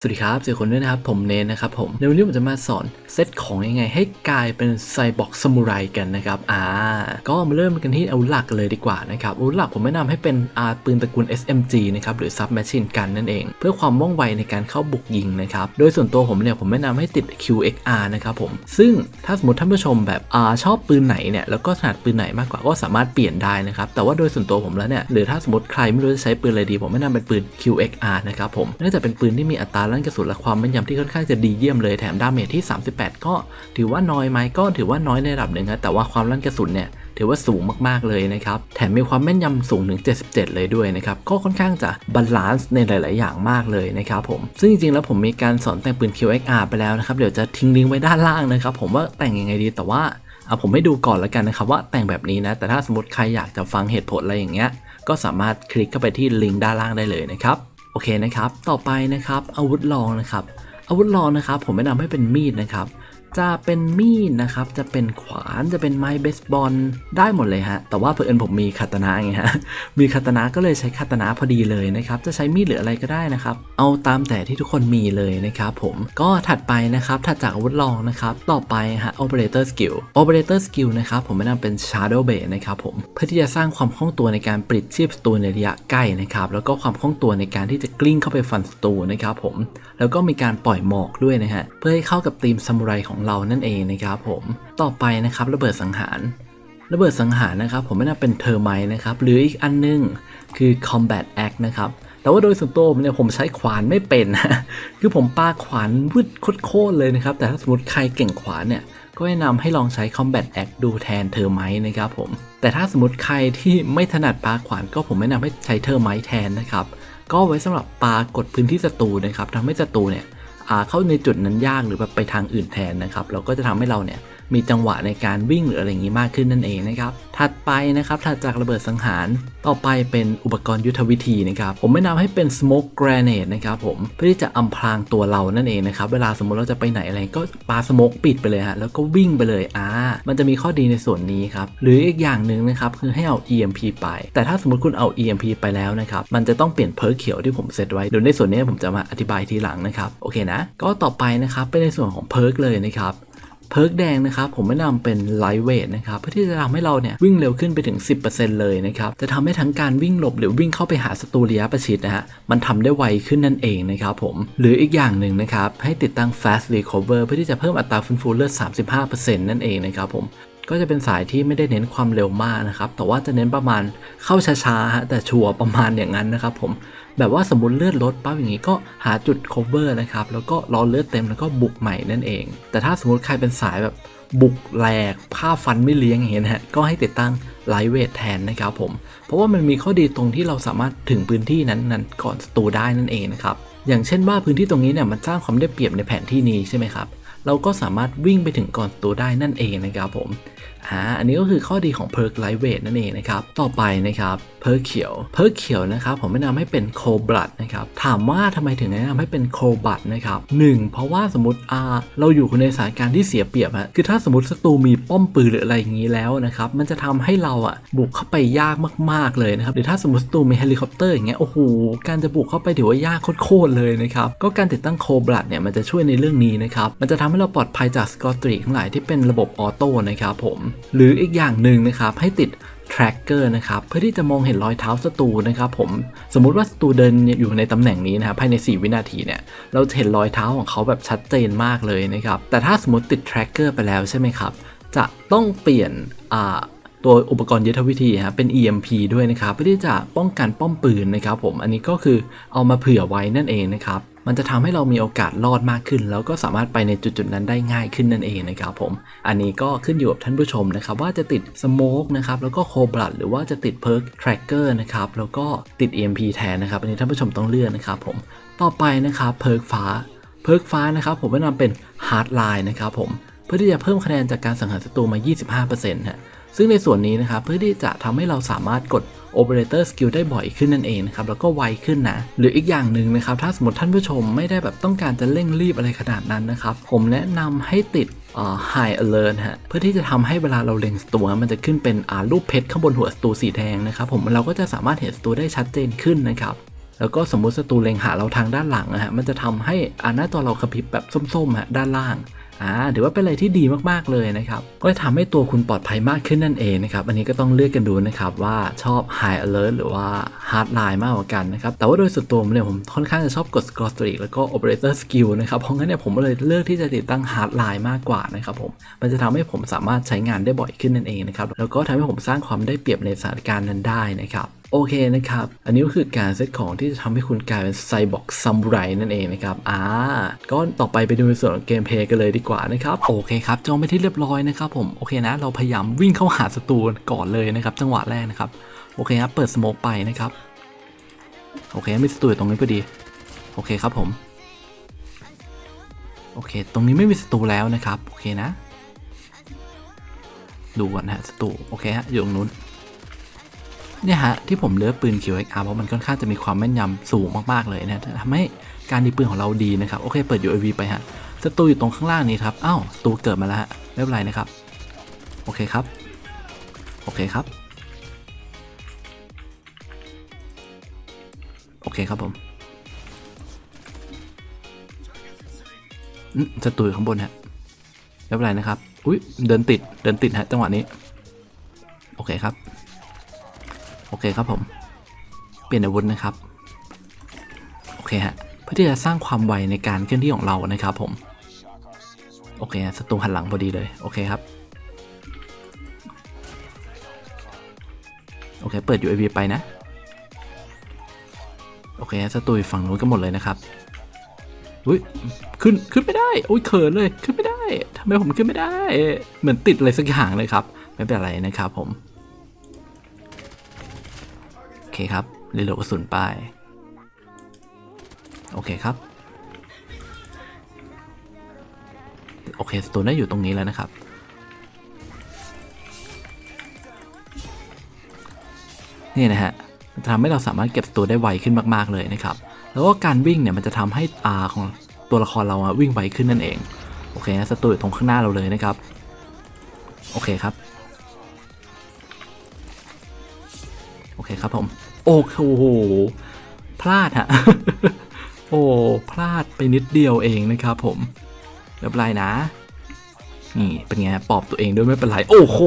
สวัสดีครับสี่คนด้วยนะครับ ผมเนนนะครับผมในวันนี้ผมจะมาสอนเซตของยังไงให้กลายเป็นไซบอร์กซามูไรกันนะครับอ่าก็มาเริ่มกันที่อาวุธหลักกันเลยดีกว่านะครับอาวุธหลักผมแนะนำให้เป็นอาปืนตระกูล SMG นะครับหรือ Sub Machine Gun นั่นเอง เพื่อความว่องไวในการเข้าบุกยิงนะครับโดยส่วนตัวผมเนี่ยผมแนะนำให้ติด QXR นะครับผมซึ่งถ้าสมมติท่านผู้ชมแบบอ่าชอบปืนไหนเนี่ยแล้วก็ถนัดปืนไหนมากกว่าก็สามารถเปลี่ยนได้นะครับแต่ว่าโดยส่วนตัวผมแล้วเนี่ยหรือถ้าสมมติใครไม่รู้จะใช้ปืนอะไรดี ผมแนะนำเป็นปืน QXR นะครับผมเนื่องจากเป็นปืนที่มีอัตราลั่นกระสุนและความแม่นยำที่ค่อนข้างจะดีเยี่ยมเลยแถมดาเมจที่ 38 ก็ถือว่าน้อยไหมก็ถือว่าน้อยในระดับหนึ่งนะแต่ว่าความลั่นกระสุนเนี่ยถือว่าสูงมากๆเลยนะครับแถมมีความแม่นยำสูงถึง 77 เลยด้วยนะครับก็ค่อนข้างจะบาลานซ์ในหลาย ๆ อย่างมากเลยนะครับผมซึ่งจริง ๆ แล้วผมมีการสอนแต่งปืน QXR ไปแล้วนะครับเดี๋ยวจะทิ้งลิงก์ไว้ด้านล่างนะครับผมว่าแต่งยังไงดีแต่ว่าเอาผมให้ดูก่อนแล้วกันนะครับว่าแต่งแบบนี้นะแต่ถ้าสมมติใครอยากจะฟังเหตุผลอะไรอย่างเงี้ยก็สามารถคลิกเข้าไปที่ลิงก์ด้านล่างได้เลยนะครับ เคนะครับ ต่อไปนะครับอาวุธลองนะครับอาวุธรองนะครับ ผมแนะนำให้เป็นมีดนะครับ จะเป็นมีดนะครับ จะเป็นขวาน จะเป็นไม้เบสบอล ได้หมดเลยฮะ แต่ว่าเพื่อนผมมีคาตนะไงฮะ มีคาตนะก็เลยใช้คาตนะพอดีเลยนะครับ จะใช้มีดหรืออะไรก็ได้นะครับ เอาตามแต่ที่ทุกคนมีเลยนะครับผม ก็ถัดไปนะครับ ถัดจากอาวุธรองนะครับ ต่อไปฮะ operator skill operator skill นะครับ ผมแนะนำเป็น shadow b a s นะครับผม เพื่อที่จะสร้างความคล่องตัวในการปลิดชีพศัตรูในระยะใกล้นะครับ แล้วก็ความคล่องตัวในการที่จะกลิ้งเข้าไปฟันศัตรูนะครับผม แล้วก็มีการปล่อยหมอกด้วยนะฮะ เพื่อให้เข้ากับธีมซามูไรของเรานั่นเองนะครับผมต่อไปนะครับระเบิดสังหาร ระเบิดสังหารนะครับ ผมไม่น่าเป็นเทอร์ไมนะครับหรืออีกอันนึงคือ combat act นะครับแต่ว่าโดยส่วนตัวผมเนี่ยผมใช้ขวานไม่เป็นคือผมปาขวานวืดโคตรเลยนะครับ แต่ถ้าสมมติใครเก่งขวานเนี่ย ก็แนะนำให้ลองใช้ combat act ดูแทนเทอร์ไมนะครับผม แต่ถ้าสมมติใครที่ไม่ถนัดปาขวานก็ผมแนะนำให้ใช้เทอร์ไมแทนนะครับ ก็ไว้สำหรับปากดพื้นที่ศัตรูนะครับทำให้ศัตรูเนี่ย เข้าในจุดนั้นยากหรือแบบไปทางอื่นแทนนะครับเราก็จะทำให้เราเนี่ย มีจังหวะในการวิ่งหรืออะไรอย่างนี้มากขึ้นนั่นเองนะครับ ถัดไปนะครับถัดจากระเบิดสังหาร ต่อไปเป็นอุปกรณ์ยุทธวิธีนะครับ ผมแนะนำให้เป็น smoke grenade นะครับผมเพื่อที่จะอำพรางตัวเรานั่นเองนะครับ เวลาสมมติเราจะไปไหนอะไรก็ปาสโมกปิดไปเลยฮะแล้วก็วิ่งไปเลยอ่ามันจะมีข้อดีในส่วนนี้ครับ หรืออีกอย่างหนึ่งนะครับคือให้เอา EMP ไป แต่ถ้าสมมติคุณเอา EMP ไปแล้วนะครับ มันจะต้องเปลี่ยนเพิร์กเขียวที่ผมเซตไว้เดี๋ยวในส่วนนี้ผมจะมาอธิบายทีหลังนะครับ โอเคนะ ก็ต่อไปนะครับเป็นในส่วนของเพิร์กเลยนะครับ เพิร์กแดงนะครับผมแนะนำเป็นไลท์เวทนะครับเพื่อที่จะทำให้เราเนี่ยวิ่งเร็วขึ้นไปถึง 10%เลยนะครับจะทำให้ทั้งการวิ่งหลบหรือวิ่งเข้าไปหาศัตรูระยะประชิดนะฮะมันทำได้ไวขึ้นนั่นเองนะครับผมหรืออีกอย่างหนึ่งนะครับให้ติดตั้ง fast recover เพื่อที่จะเพิ่มอัตราฟื้นฟูเลือด35%นั่นเองนะครับผม ก็จะเป็นสายที่ไม่ได้เน้นความเร็วมากนะครับ แต่ว่าจะเน้นประมาณเข้าช้าๆฮะแต่ชัวร์ประมาณอย่างนั้นนะครับผมแบบว่าสมมติเลือดลดปั๊บอย่างนี้ก็หาจุด cover นะครับ แล้วก็รอเลือดเต็มแล้วก็บุกใหม่นั่นเอง แต่ถ้าสมมติใครเป็นสายแบบบุกแหลกผ้าฟันไม่เลี้ยงอย่างเงี้ยนฮะก็ให้ติดตั้งไลท์เวทแทนนะครับผม เพราะว่ามันมีข้อดีตรงที่เราสามารถถึงพื้นที่นั้นนั้นก่อนศัตรูได้นั่นเองนะครับ อย่างเช่นว่าพื้นที่ตรงนี้เนี่ยมันสร้างความได้เปรียบในแผนที่นี้ใช่ไหมครับ เราก็สามารถวิ่งไปถึงก่อนตัวได้นั่นเองนะครับผมอ่าอันนี้ก็คือข้อดีของเพิร์กไลท์เวทนั่นเองนะครับ ต่อไปนะครับเพิร์กเขียวเพิร์กเขียวนะครับ ผมแนะนำให้เป็นโคบลัดนะครับ ถามว่าทำไมถึงแนะนำให้เป็นโคบัดนะครับหนึ่งเพราะว่าสมมติอ่าเราอยู่ในสถานการณ์ที่เสียเปรียบฮะคือถ้าสมมติศัตรูมีป้อมปืนหรืออะไรอย่างนี้แล้วนะครับ มันจะทำให้เราอะบุกเข้าไปยากมาก ๆเลยนะครับหรือถ้าสมมติศัตรูมีเฮลิคอปเตอร์อย่างเงี้ยโอ้โหการจะบุกเข้าไปถือว่ายากโคตรเลยนะครับก็การติดตั้งโคบลัดเนี่ยมันจะช่วยในเรื่องนี้นะครับมันจะทำให้เราปลอดภัยจากสกอตรีทั้งหลายที่เป็นระบบออโต้นะครับผมหรืออีกอย่างหนึ่งนะครับให้ติด tracker นะครับเพื่อที่จะมองเห็นรอยเท้าศัตรูนะครับผมสมมุติว่าศัตรูเดินอยู่ในตำแหน่งนี้นะครับภายใน 4 วินาทีเนี่ยเราจะเห็นรอยเท้าของเขาแบบชัดเจนมากเลยนะครับแต่ถ้าสมมติติด tracker ไปแล้วใช่ไหมครับจะต้องเปลี่ยนอ่า ตัวอุปกรณ์ยุทธวิธีฮะเป็น EMP ด้วยนะครับเพื่อที่จะป้องกันป้อมปืนนะครับผมอันนี้ก็คือเอามาเผื่อไว้นั่นเองนะครับมันจะทำให้เรามีโอกาสรอดมากขึ้น แล้วก็สามารถไปในจุดๆนั้นได้ง่ายขึ้นนั่นเองนะครับผมอันนี้ก็ขึ้นอยู่กับท่านผู้ชมนะครับว่าจะติดสโมกนะครับแล้วก็โคบลัดหรือว่าจะติดเพิร์ก tracker นะครับแล้วก็ติด EMP แทนนะครับอันนี้ท่านผู้ชมต้องเลือกนะครับผมต่อไปนะครับเพิร์กฟ้าเพิร์กฟ้านะครับผมแนะนำเป็น hard line นะครับผมเพื่อที่จะเพิ่มคะแนนจากการสังหารศัตรูมา 25%ฮะ ซึ่งในส่วนนี้นะครับเพื่อที่จะทำให้เราสามารถกด Operator Skill ได้บ่อยขึ้นนั่นเองนะครับแล้วก็ไวขึ้นนะ หรืออีกอย่างหนึ่งนะครับ ถ้าสมมติท่านผู้ชมไม่ได้แบบต้องการจะเร่งรีบอะไรขนาดนั้นนะครับ ผมแนะนำให้ติด High Alert ฮะเพื่อที่จะทำให้เวลาเราเล็งศัตรูมันจะขึ้นเป็นอ่ารูปเพชรข้างบนหัวศัตรูสีแดงนะครับผมเราก็จะสามารถเห็นศัตรูได้ชัดเจนขึ้นนะครับแล้วก็สมมุติศัตรูเล็งหาเราทางด้านหลังนะฮะ มันจะทำให้อาหน้าจอเรากระพริบแบบส้มๆฮะด้านล่าง อ่าถือว่าเป็นอะไรที่ดีมากๆเลยนะครับ ก็จะทำให้ตัวคุณปลอดภัยมากขึ้นนั่นเองนะครับ อันนี้ก็ต้องเลือกกันดูนะครับว่าชอบ High Alert หรือว่า Hard Line มากกว่ากันนะครับ แต่ว่าโดยส่วนตัวผมเนี่ยผมค่อนข้างจะชอบกด Score Streak แล้วก็ Operator Skill นะครับ เพราะงั้นเนี่ยผมก็เลยเลือกที่จะติดตั้ง Hard Line มากกว่านะครับผม มันจะทำให้ผมสามารถใช้งานได้บ่อยขึ้นนั่นเองนะครับ แล้วก็ทำให้ผมสร้างความได้เปรียบในสถานการณ์นั้นได้นะครับ โอเคนะครับ อันนี้ก็คือการเซตของที่จะทำให้คุณกลายเป็นไซบอร์กซัมไรนั่นเองนะครับ อ่า ก็ต่อไปไปดูในส่วนของเกมเพลย์กันเลยดีกว่านะครับ โอเคครับจองไปที่เรียบร้อยนะครับผม โอเคนะ เราพยายามวิ่งเข้าหาศัตรูก่อนเลยนะครับ จังหวะแรกนะครับ โอเคครับ เปิดสโมกไปนะครับ โอเคมีศัตรูตรงนี้พอดี โอเคครับผม โอเค ตรงนี้ไม่มีศัตรูแล้วนะครับ โอเคนะ ดูก่อนนะฮะศัตรู โอเคฮะ อยู่ตรงนู้น เนี่ยฮะที่ผมเลือกปืน QXR เพราะมันค่อนข้างจะมีความแม่นยำสูงมากๆเลยนะทำให้การดีปืนของเราดีนะครับโอเคเปิด UAV ไปฮะศัตรูอยู่ตรงข้างล่างนี้ครับอ้าวศัตรูเกิดมาแล้วฮะไม่เป็นไรนะครับโอเคครับโอเคครับโอเคครับผมศัตรูข้างบนฮะไม่เป็นไรนะครับ อุ้ยเดินติด เดินติดฮะจังหวะนี้ โอเคครับ โอเคครับผม เปลี่ยนอาวุธนะครับ โอเคฮะ เพื่อที่จะสร้างความไวในการเคลื่อนที่ของเรานะครับผม โอเคฮะศัตรูหันหลังพอดีเลย โอเคครับ โอเค เปิด UAV ไปนะ โอเคฮะศัตรูฝั่งนู้นก็หมดเลยนะครับอุ้ยขึ้น ขึ้นไม่ได้อุ้ยเขินเลย ขึ้นไม่ได้ทำไมผมขึ้นไม่ได้ เหมือนติดอะไรสักอย่างเลยครับ ไม่เป็นไรนะครับผม เคครับรีโหลดกระสุนไป โอเคครับ โอเคสตูนได้อยู่ตรงนี้แล้วนะครับ นี่นะฮะมันจะทำให้เราสามารถเก็บตัวได้ไวขึ้นมาก ๆ เลยนะครับ แล้วก็การวิ่งเนี่ยมันจะทำให้อาของตัวละครเราอะวิ่งไวขึ้นนั่นเอง โอเคนะสตูอยู่ตรงข้างหน้าเราเลยนะครับ โอเคครับ โอเคครับผม โอ้โหพลาดฮะโอ้พลาดไปนิดเดียวเองนะครับผมไม่เป็นไรนะ นี่เป็นไงปอบตัวเองด้วยไม่เป็นไรโอ้โห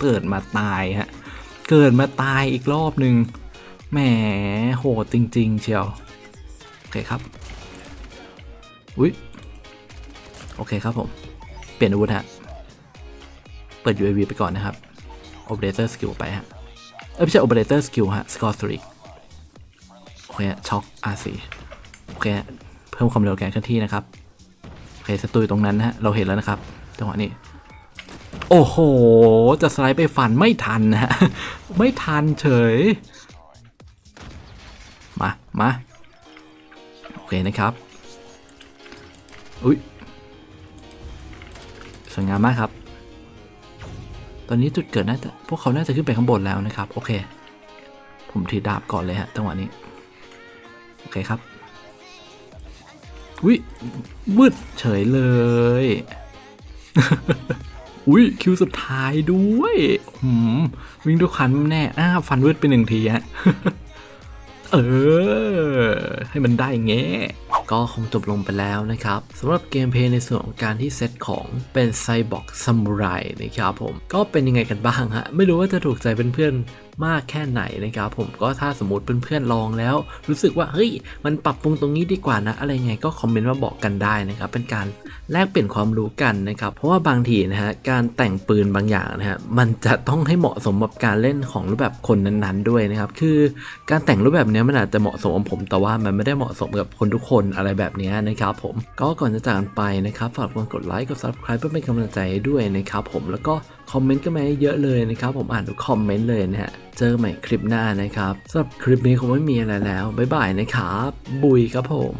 เกิดมาตายฮะเกิดมาตายอีกรอบหนึ่งแหมโหดจริง ๆ เชียวโอเคครับอุ้ยโอเคครับผม เปลี่ยนอาวุธฮะ เปิด UAV ไปก่อนนะครับ Operator Skill ไปฮะ เอ้ยไม่ใช่ Operator Skill ฮะ Score 3โอเคช็อค R4 โอเคเพิ่มความเร็วแกนเคลื่อนที่นะครับโอเคศัตรูอยู่ตรงนั้นนะฮะเราเห็นแล้วนะครับจังหวะนี้ โอ้โห จะสไลด์ไปฟันไม่ทันนะฮะไม่ทันเฉย มามาโอเคนะครับอุ้ยสวยงามมากครับ ตอนนี้จุดเกิดน่าจะพวกเขาน่าจะขึ้นไปข้างบนแล้วนะครับ โอเค ผมถือดาบก่อนเลยฮะจังหวะนี้ โอเคครับอุ้ยมืดเฉยเลย อุ้ยคิวสุดท้ายด้วยหืมวิ่งด้วยคันแน่ อ้าฟันวืดไปหนึ่งทีฮะ เออ ให้มันได้เงี้ ก็คงจบลงไปแล้วนะครับสำหรับเกมเพลย์ในส่วนของการที่เซตของเป็นไซบอร์กซามูไรนะครับผมก็เป็นยังไงกันบ้างฮะไม่รู้ว่าจะถูกใจเพื่อนๆ มากแค่ไหนนะครับผมก็ถ้าสมมติเพื่อนๆลองแล้ว รู้สึกว่าเฮ้ยมันปรับปรุงตรงนี้ดีกว่านะ อะไรไงก็คอมเมนต์มาบอกกันได้นะครับเป็นการแลกเปลี่ยนความรู้กันนะครับเพราะว่าบางทีนะฮะการแต่งปืนบางอย่างนะฮะมันจะต้องให้เหมาะสมกับการเล่นของรูปแบบคนนั้นๆด้วยนะครับคือการแต่งรูปแบบเนี้ยมันอาจจะเหมาะสมกับผมแต่ว่ามันไม่ได้เหมาะสมกับคนทุกคนอะไรแบบนี้นะครับผมก็ก่อนจะจากกันไปนะครับฝากกดไลค์กด subscribe เพื่อเป็นกำลังใจด้วยนะครับผมแล้วก็คอมเมนต์กันมาเยอะเลยนะครับ ผมอ่านทุกคอมเมนต์เลยนะฮะ เจอใหม่คลิปหน้านะครับสำหรับคลิปนี้คงไม่มีอะไรแล้ว บ๊ายบายนะครับ บุยครับผม